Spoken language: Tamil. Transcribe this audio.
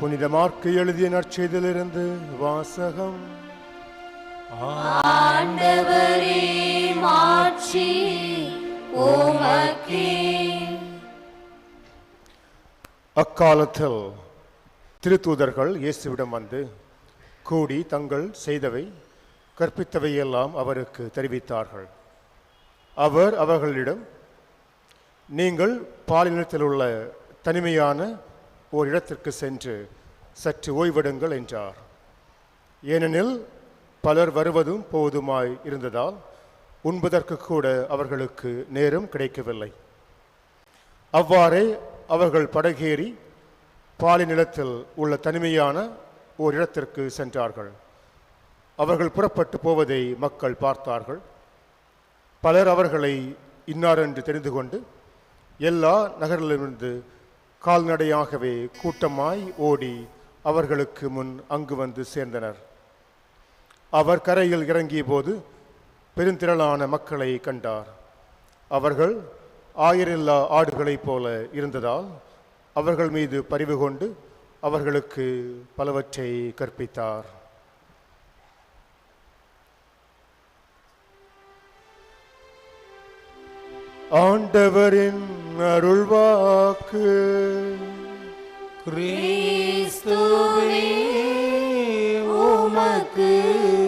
புனித மார்க்கு எழுதிய நற்செய்தியிலிருந்து வாசகம். அக்காலத்தில் திருத்தூதர்கள் இயேசுவிடம் வந்து கூடி தங்கள் செய்தவை கற்பித்தவையெல்லாம் அவருக்கு தெரிவித்தார்கள். அவர் அவர்களிடம் நீங்கள் பாலினத்தில் உள்ள தனிமையான ஓர் இடத்திற்கு சென்று சற்று ஓய்வெடுங்கள் என்றார். ஏனெனில் பலர் வருவதும் போவதுமாய் இருந்ததால் உண்பதற்கு கூட அவர்களுக்கு நேரம் கிடைக்கவில்லை. அவ்வாறே அவர்கள் படகேறி பாலை நிலத்தில் உள்ள தனிமையான ஓர் இடத்திற்கு சென்றார்கள். அவர்கள் புறப்பட்டு போவதை மக்கள் பார்த்தார்கள். பலர் அவர்களை இன்னார் என்று தெரிந்து கொண்டு எல்லா நகரிலிருந்து கால்நடையாகவே கூட்டமாய் ஓடி அவர்களுக்கு முன் அங்கு வந்து சேர்ந்தனர். அவர் கரையில் இறங்கிய போது பெருந்திரளான மக்களை கண்டார். அவர்கள் ஆயிரில்லா ஆடுகளைப் போல இருந்ததால் அவர்கள் மீது பரிவு கொண்டு அவர்களுக்கு பலவற்றை கற்பித்தார். ஆண்டவரின் அருள்வாக்கு. கிறிஸ்துவே உமக்கு